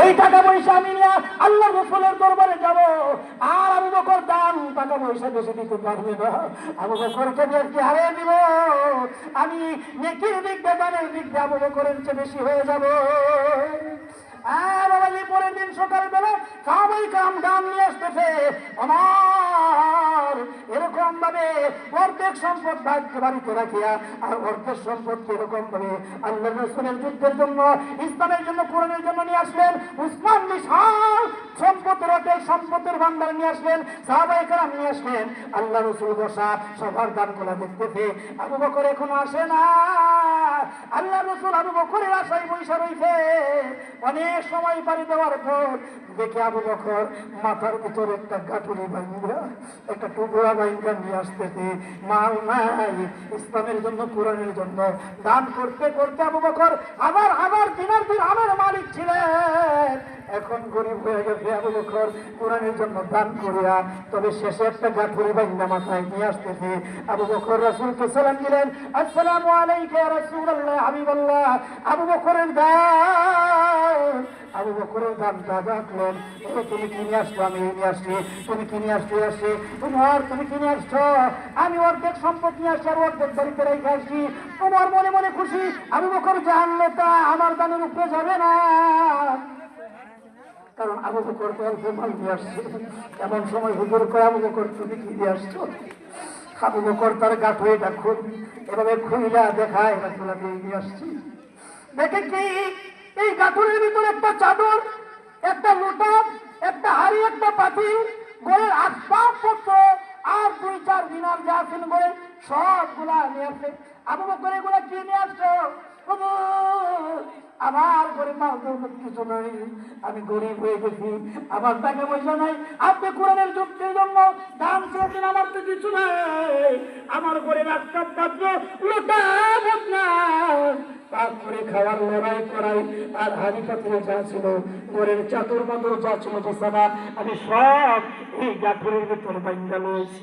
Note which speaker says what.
Speaker 1: ওই টাকা পয়সা আমি আল্লাহ রসুলের দরবারে যাব। আর আমি বকর দাম টাকা পয়সা বেশি দিতে পারবে না। আমি বকরকে কি হারিয়ে দিব। আমি নেকির দিক বেদানের দানের দিক দিয়ে আমি বকরের চেয়ে বেশি হয়ে যাব। আর বাবাজি, পরের দিন সকালবেলা সবাই কাম দাম নিয়ে আসতেছে। আমার এরকম ভাবে অর্ধেক সম্পদ ভাগ্য বাড়িতে রাখিয়া, আর অর্ধেক সম্পদ এরকম ভাবে আল্লাহ রসুলের যুদ্ধের জন্য, ইসলামের জন্য, কোরআনের জন্য নিয়ে আসলেন, উসমান বিশাল সম্পদের অর্ধেক সম্পদের ভান্ডার নিয়ে আসলেন সাহাবাই নিয়ে আসলেন। আল্লাহ রসুল বসা সবার দান দেখতে দেখতেছে আবু বকর এখনও আসে না আল্লাহ রসুল আবু বকরের আশায় বৈশা রয়েছে অনেক সময় পাড়ি দেওয়ার পর দেখে আবু বকর মাথার ভিতরে একটা গাঠুরি বাইন্দা একটা টুকরা বাইন্দা নিয়ে আসতেছে। মাল নাই, ইসলামের জন্য, কোরআনের জন্য। দান করতে করতে আবু বকর আবার আবার দিনের দিন ছিলেন এখন গরিব হয়ে গেছে, আবু বকর কোরআনের জন্য দান করিয়া, তবে শেষে একটা গাঠুরি বাইন্দা মাথায় নিয়ে আসতেছে। আবু বকর রাসূলকে সালাম দিলেন, আসসালামু আলাইকা রাসূলুল্লাহ, হাবিবাল্লাহ। আবু বকরের দান আবু বকরের দানটা ডাকলেন, ও, তুমি কিনে আসছো? আমি নিয়ে আসছি। তুমি কিনে আসছো? আসছি। তোমার তুমি কিনে আসছো? আমি অর্ধেক সম্পদ নিয়ে আসছি আর অর্ধেক বাড়িতে রেখে আসছি। তোমার মনে মনে খুশি? আবু বকর জানলে তা আমার দানের উপরে যাবে না। আবু বকর মাল নিয়ে আসছে। এমন সময় হুজুর কয়, আবু বকর, তুমি কি দিয়ে আসছো? আবু বকর, তার গাঠ এটা খুব এভাবে খুইলা দেখায়, রাসুল আমি এই নিয়ে আসছি। দেখে কি? এই গাঠুরের ভিতরে একটা চাদর, একটা লোটা একটা হাড়ি, একটা পাতি গোয়ের আসবাবপত্র আর দুই, চার দিনার যা আছেন গোয়ে সবগুলা নিয়ে আসছে আবু বকর, এগুলা কি নিয়ে আসছো? আমার গরিব দৌলত কিছু নাই। আমি গরিব হয়ে গেছি। আমার টাকা পয়সা নাই। আপনি কোরআনের যুক্তির জন্য দান চেয়েছেন, আমার তো কিছু নাই। আমার গরিব একটা পাত্র লোটা বদনা। পাক করে খাওয়ার লড়াই করাই আর হাড়ি পাত্রে যা ছিল, ঘরের চাদর মাদর যা ছিল আমি সব এই গাঠুরের ভিতরে বাইন্দা লইছি।